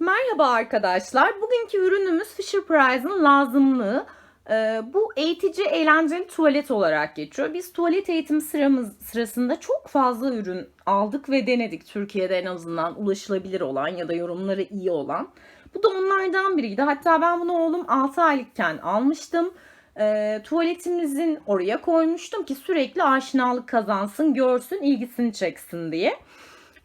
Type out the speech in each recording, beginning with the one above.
Merhaba arkadaşlar. Bugünkü ürünümüz Fisher Price'ın lazımlığı. Ee, bu eğitici, eğlenceli tuvalet olarak geçiyor. Biz tuvalet eğitimi sıramız sırasında çok fazla ürün aldık ve denedik. Türkiye'de en azından ulaşılabilir olan ya da yorumları iyi olan. Bu da onlardan biriydi. Hatta ben bunu oğlum 6 aylıkken almıştım. Ee, tuvaletimizin oraya koymuştum ki sürekli aşinalık kazansın, görsün, ilgisini çeksin diye.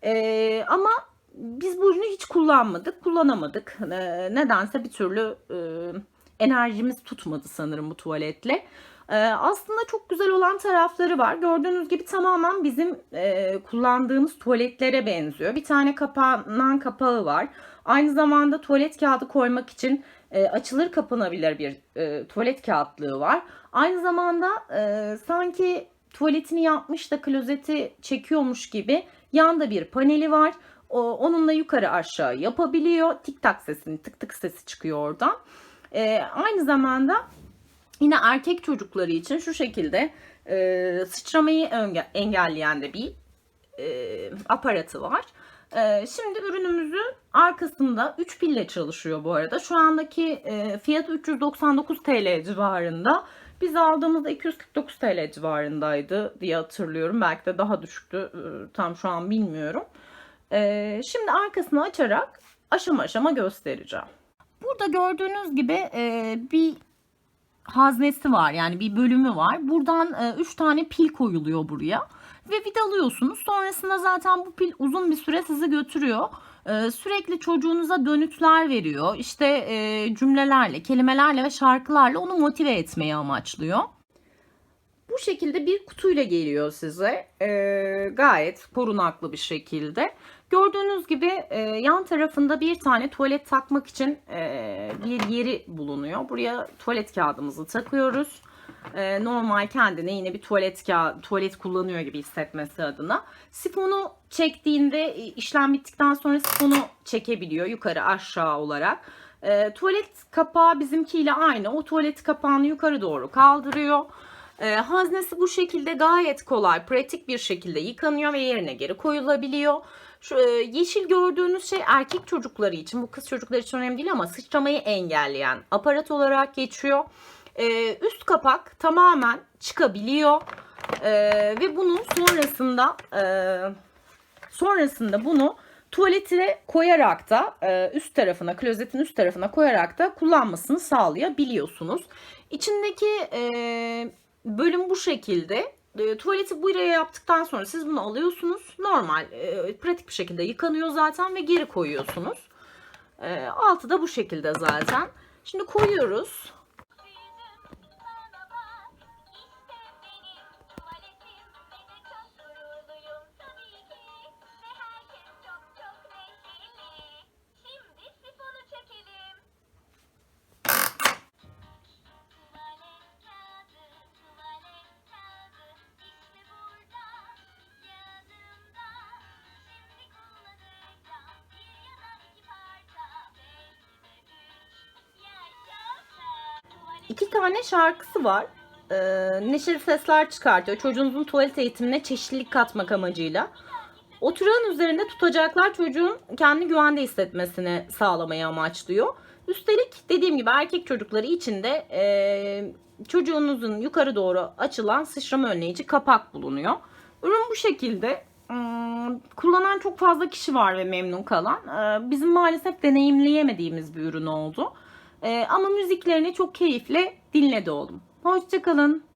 Ee, ama biz bu ürünü hiç kullanmadık, kullanamadık. Ee, nedense bir türlü e, enerjimiz tutmadı sanırım bu tuvaletle. Ee, aslında çok güzel olan tarafları var. Gördüğünüz gibi tamamen bizim e, kullandığımız tuvaletlere benziyor. Bir tane kapanan kapağı var. Aynı zamanda tuvalet kağıdı koymak için e, açılır kapanabilir bir e, tuvalet kağıtlığı var. Aynı zamanda e, sanki tuvaletini yapmış da klozeti çekiyormuş gibi yanda bir paneli var. Onunla yukarı aşağı yapabiliyor. Tik tak sesini tık tık sesi çıkıyor oradan. Ee, aynı zamanda yine erkek çocukları için şu şekilde e, sıçramayı enge- engelleyen de bir e, aparatı var. E, şimdi ürünümüzün arkasında 3 pille çalışıyor bu arada. Şu andaki e, fiyatı 399 TL civarında. Biz aldığımızda 249 TL civarındaydı diye hatırlıyorum. Belki de daha düşüktü. E, tam şu an bilmiyorum. E, şimdi arkasını açarak aşama aşama göstereceğim. Burada gördüğünüz gibi e, bir haznesi var yani bir bölümü var. Buradan 3 tane pil koyuluyor buraya ve vidalıyorsunuz. Sonrasında zaten bu pil uzun bir süre sizi götürüyor. E, sürekli çocuğunuza dönütler veriyor. İşte e, cümlelerle, kelimelerle ve şarkılarla onu motive etmeyi amaçlıyor. Bu şekilde bir kutuyla geliyor size. E, gayet korunaklı bir şekilde. Gördüğünüz gibi e, yan tarafında bir tane tuvalet takmak için e, bir yeri bulunuyor. Buraya tuvalet kağıdımızı takıyoruz. E, normal kendine yine bir tuvalet kağıdı, tuvalet kullanıyor gibi hissetmesi adına. Sifonu çektiğinde e, işlem bittikten sonra sifonu çekebiliyor yukarı aşağı olarak. E, tuvalet kapağı bizimkiyle aynı. O tuvalet kapağını yukarı doğru kaldırıyor. E, haznesi bu şekilde gayet kolay, pratik bir şekilde yıkanıyor ve yerine geri koyulabiliyor. Şu e, yeşil gördüğünüz şey erkek çocukları için, bu kız çocuklar için önemli değil ama sıçramayı engelleyen aparat olarak geçiyor. E, üst kapak tamamen çıkabiliyor E, ve bunun sonrasında e, sonrasında bunu tuvaletine koyarak da e, üst tarafına, klozetin üst tarafına koyarak da kullanmasını sağlayabiliyorsunuz. İçindeki e, bölüm bu şekilde. E, tuvaleti buraya yaptıktan sonra siz bunu alıyorsunuz. Normal, e, pratik bir şekilde yıkanıyor zaten ve geri koyuyorsunuz. E, altı da bu şekilde zaten. Şimdi koyuyoruz. İki tane şarkısı var. E, neşeli sesler çıkartıyor. Çocuğunuzun tuvalet eğitimine çeşitlilik katmak amacıyla. Oturan üzerinde tutacaklar çocuğun kendi güvende hissetmesini sağlamayı amaçlıyor. Üstelik dediğim gibi erkek çocukları için de e, çocuğunuzun yukarı doğru açılan sıçrama önleyici kapak bulunuyor. Ürün bu şekilde. Hmm, Kullanan çok fazla kişi var ve memnun kalan. E, Bizim maalesef deneyimleyemediğimiz bir ürün oldu. E, Ama müziklerini çok keyifle dinledi oğlum. Hoşçakalın.